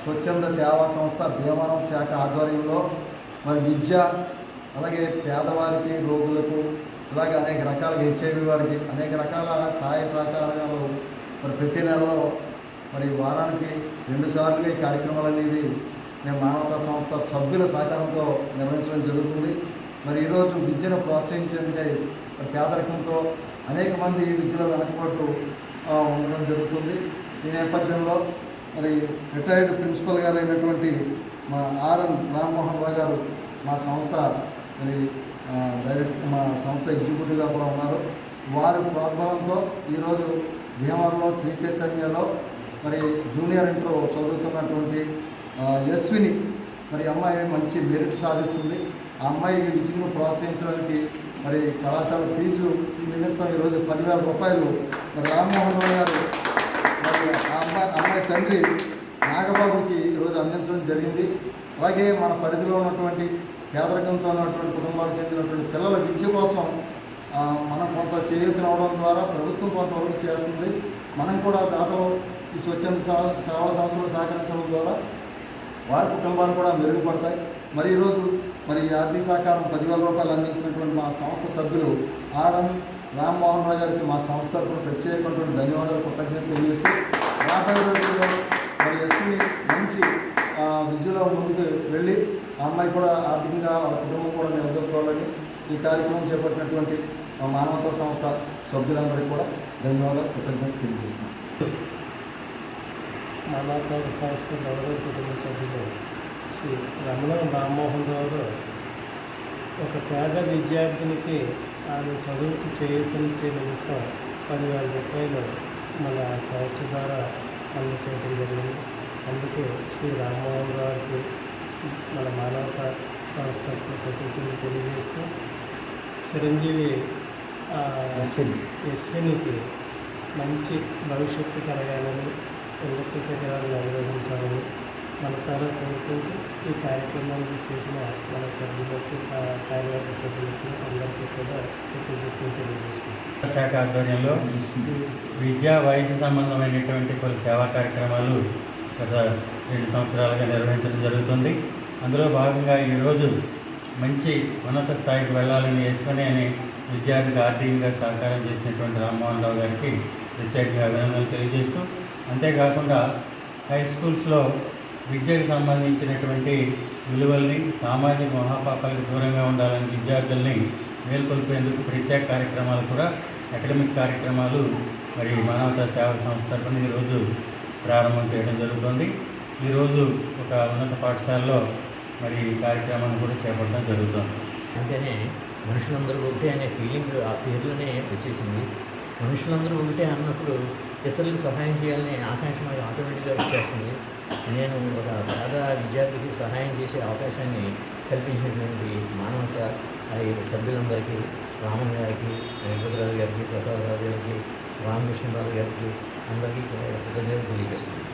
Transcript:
స్వచ్ఛంద సేవా సంస్థ భీమవరం శాఖ ఆధ్వర్యంలో మరి విద్య అలాగే పేదవారికి రోగులకు అలాగే అనేక రకాలుగా హెచ్ఐవి వారికి అనేక రకాల సహాయ సహకారాలు. మరి ప్రతి నెలలో మరి వారానికి రెండు సార్లుగా ఈ కార్యక్రమాలు అనేవి మేము మానవతా సంస్థ సభ్యుల సహకారంతో నిర్వహించడం జరుగుతుంది. మరి ఈరోజు విద్యను ప్రోత్సహించేందుకై పేదరికంతో అనేక మంది విద్యలో వెనకబట్టు ఉండడం జరుగుతుంది. ఈ నేపథ్యంలో మరి రిటైర్డ్ ప్రిన్సిపల్ గారు అయినటువంటి మా ఆర్ఎన్ రామ్మోహన్ రావు గారు మా సంస్థ మరి డైరెక్ట్ మా సంస్థ ఎగ్జిక్యూటివ్గా కూడా ఉన్నారు. వారి ప్రోద్బలంతో ఈరోజు భీమవరంలో శ్రీ చైతన్యలో మరి జూనియర్ ఇంటర్ చదువుతున్నటువంటి యశ్విని మరి అమ్మాయి మంచి మెరిట్ సాధిస్తుంది. ఆ అమ్మాయి విద్యను ప్రోత్సహించడానికి మరి కళాశాల ఫీజు నిమిత్తం ఈరోజు పదివేల రూపాయలు. మరి రామ్మోహన్ రావు గారు మరి ఆ అమ్మాయి అమ్మాయి తండ్రి నాగబాబుకి ఈరోజు అందించడం జరిగింది. అలాగే మన పరిధిలో ఉన్నటువంటి పేదరికంతో ఉన్నటువంటి కుటుంబాలకు చెందినటువంటి పిల్లల విద్య కోసం మనం కొంత చేయూతనవడం ద్వారా ప్రభుత్వం కొంతవరకు చేస్తుంది మనం కూడా దాతలు ఈ స్వచ్ఛంద సేవా సంస్థలు సహకరించడం ద్వారా వారి కుటుంబాలు కూడా మెరుగుపడతాయి. మరి ఈరోజు మరి ఆర్థిక సహకారం పదివేల రూపాయలు అందించినటువంటి మా సంస్థ సభ్యులు ఆర్ఎం రామ్మోహన్ రావు గారికి మా సంస్థ తరఫున ప్రత్యేకమైనటువంటి ధన్యవాదాలు కృతజ్ఞత తెలియజేస్తూ రాబోయే రోజుల్లో మరి ఎస్సీని మంచి ఆ, విద్యలో ముందుకు వెళ్ళి ఆ అమ్మాయి కూడా ఆర్థికంగా వాళ్ళ కుటుంబం కూడా నిలదొక్కోవాలని ఈ కార్యక్రమం చేపట్టినటువంటి మా మానవతా సంస్థ సభ్యులందరికీ కూడా ధన్యవాదాలు కృతజ్ఞతలు తెలియజేస్తున్నాం. మానవతా సంస్థ గౌరవ కుటుంబ సభ్యులు శ్రీ రమణ రామ్మోహన్ రావు గారు ఒక పేద విద్యార్థినికి ఆమె చదువుకు చేయూతనిచ్చే నిమిత్తం పదివేల రూపాయలు మన సంస్థ ద్వారా అందించడం జరిగింది. అందుకు శ్రీ రామ్మోహన్ రావుకి మన మానవతా సంస్థ కృతజ్ఞతలు తెలియజేస్తూ చిరంజీవి ఆ, యశ్విని. యశ్వినికి మంచి భవిష్యత్తు కలగాలని ఉన్నత శిఖరాలను అధిరోహించాలని మనసారా కోరుకుంటూ ఈ కార్యక్రమాన్ని చేసిన మన సభ్యులకు కార్యవర్గ సభ్యులకు అందరికీ కూడా కృతజ్ఞతలు తెలియజేసుకుంటాం శాఖ ఆధ్వర్యంలో విద్యా వైద్య సంబంధమైనటువంటి పలు సేవా కార్యక్రమాలు గత రెండు సంవత్సరాలుగా నిర్వహించడం జరుగుతుంది. అందులో భాగంగా ఈరోజు మంచి ఉన్నత స్థాయికి వెళ్ళాలని యశ్వని అని విద్యార్థికి ఆర్థికంగా సహకారం చేసినటువంటి రామ్మోహన్ రావు గారికి ప్రత్యేకంగా అభినందనలు తెలియజేస్తూ అంతేకాకుండా హై స్కూల్స్లో విద్యకు సంబంధించినటువంటి విలువల్ని సామాజిక మహాపాపాలకు దూరంగా ఉండాలని విద్యార్థుల్ని మేల్కొల్పేందుకు ప్రత్యేక కార్యక్రమాలు కూడా అకాడమిక్ కార్యక్రమాలు మరి మానవతా సేవా సంస్థ తరఫున ఈరోజు ప్రారంభం చేయడం జరుగుతుంది. ఈరోజు ఒక ఉన్నత పాఠశాలలో మరి ఈ కార్యక్రమాన్ని కూడా చేపట్టడం జరుగుతుంది. అంతేనే మనుషులందరూ ఒకటే అనే ఫీలింగ్ ఆ పేరులోనే వచ్చేసింది. మనుషులందరూ ఒకటే అన్నప్పుడు ఇతరులకు సహాయం చేయాలనే ఆకాంక్ష మనకి ఆటోమేటిక్గా వచ్చేస్తుంది. నేను ఒక పేద విద్యార్థికి సహాయం చేసే అవకాశాన్ని కల్పించినటువంటి మానవత సభ్యులందరికీ రామన్ గారికి వెంకటరావు గారికి ప్రసాదరావు గారికి రామకృష్ణరావు గారికి అందరికీ కూడా కృతజ్ఞతలు తెలియజేస్తున్నాను